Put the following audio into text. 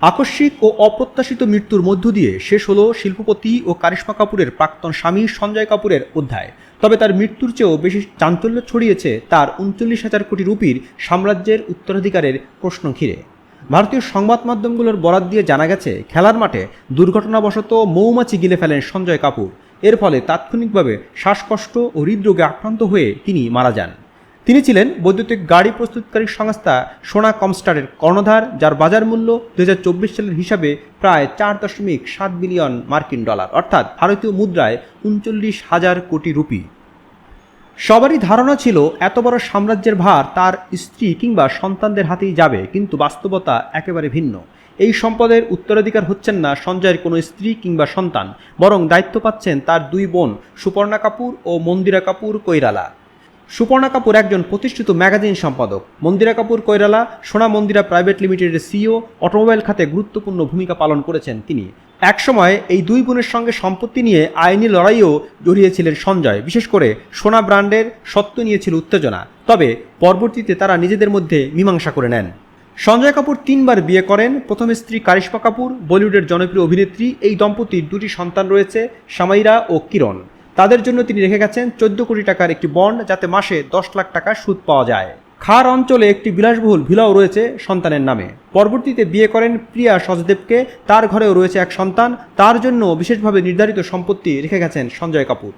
আকস্মিক ও অপ্রত্যাশিত মৃত্যুর মধ্য দিয়ে শেষ হলো শিল্পপতি ও কারিশ্মা কাপুরের প্রাক্তন স্বামী সঞ্জয় কাপুরের অধ্যায়। তবে তার মৃত্যুর চেয়েও বেশি চাঞ্চল্য ছড়িয়েছে তার উনচল্লিশ হাজার কোটি রুপির সাম্রাজ্যের উত্তরাধিকারের প্রশ্ন ঘিরে। ভারতীয় সংবাদ মাধ্যমগুলোর বরাত দিয়ে জানা গেছে, খেলার মাঠে দুর্ঘটনাবশত মৌমাছি গিলে ফেলেন সঞ্জয় কাপুর। এর ফলে তাৎক্ষণিকভাবে শ্বাসকষ্ট ও হৃদরোগে আক্রান্ত হয়ে তিনি মারা যান। তিনি ছিলেন বৈদ্যুতিক গাড়ি প্রস্তুতকারী সংস্থা সোনা কমস্টারের কর্ণধার, যার বাজার মূল্য দু হাজার চব্বিশ সালের হিসাবে প্রায় চার দশমিক সাত বিলিয়ন মার্কিন ডলার, অর্থাৎ ভারতীয় মুদ্রায় উনচল্লিশ হাজার কোটি রুপি। সবারই ধারণা ছিল এত বড় সাম্রাজ্যের ভার তার স্ত্রী কিংবা সন্তানদের হাতেই যাবে, কিন্তু বাস্তবতা একেবারে ভিন্ন। এই সম্পদের উত্তরাধিকার হচ্ছেন না সঞ্জয়ের কোনো স্ত্রী কিংবা সন্তান, বরং দায়িত্ব পাচ্ছেন তার দুই বোন সুপর্ণা কাপুর ও মন্দিরা কাপুর কৈরালা। সুপর্ণা কাপুর একজন প্রতিষ্ঠিত ম্যাগাজিন সম্পাদক। মন্দিরা কাপুর কৈরালা, সোনা মন্দিরা প্রাইভেট লিমিটেডের সিইও, অটোমোবাইল খাতে গুরুত্বপূর্ণ ভূমিকা পালন করেছেন তিনি। একসময় এই দুই বোনের সঙ্গে সম্পত্তি নিয়ে আইনি লড়াইও জড়িয়েছিলেন সঞ্জয়। বিশেষ করে সোনা ব্র্যান্ডের সত্ত্ব নিয়েছিল উত্তেজনা। তবে পরবর্তীতে তারা নিজেদের মধ্যে মীমাংসা করে নেন। সঞ্জয় কাপুর তিনবার বিয়ে করেন। প্রথম স্ত্রী কারিশ্মা কাপুর, বলিউডের জনপ্রিয় অভিনেত্রী, এই দম্পতির দুটি সন্তান রয়েছে, সামাইরা ও কিরণ। তাদের জন্য তিনি রেখে গেছেন চোদ্দ কোটি টাকার একটি বন্ড যাতে মাসে দশ লাখ টাকা সুদ পাওয়া যায়। খার অঞ্চলে একটি বিলাসবহুল ভিলাও রয়েছে সন্তানের নামে। পরবর্তীতে বিয়ে করেন প্রিয়া সচদেবকে তার ঘরেও রয়েছে এক সন্তান। তার জন্য বিশেষভাবে নির্ধারিত সম্পত্তি রেখে গেছেন সঞ্জয় কাপুর।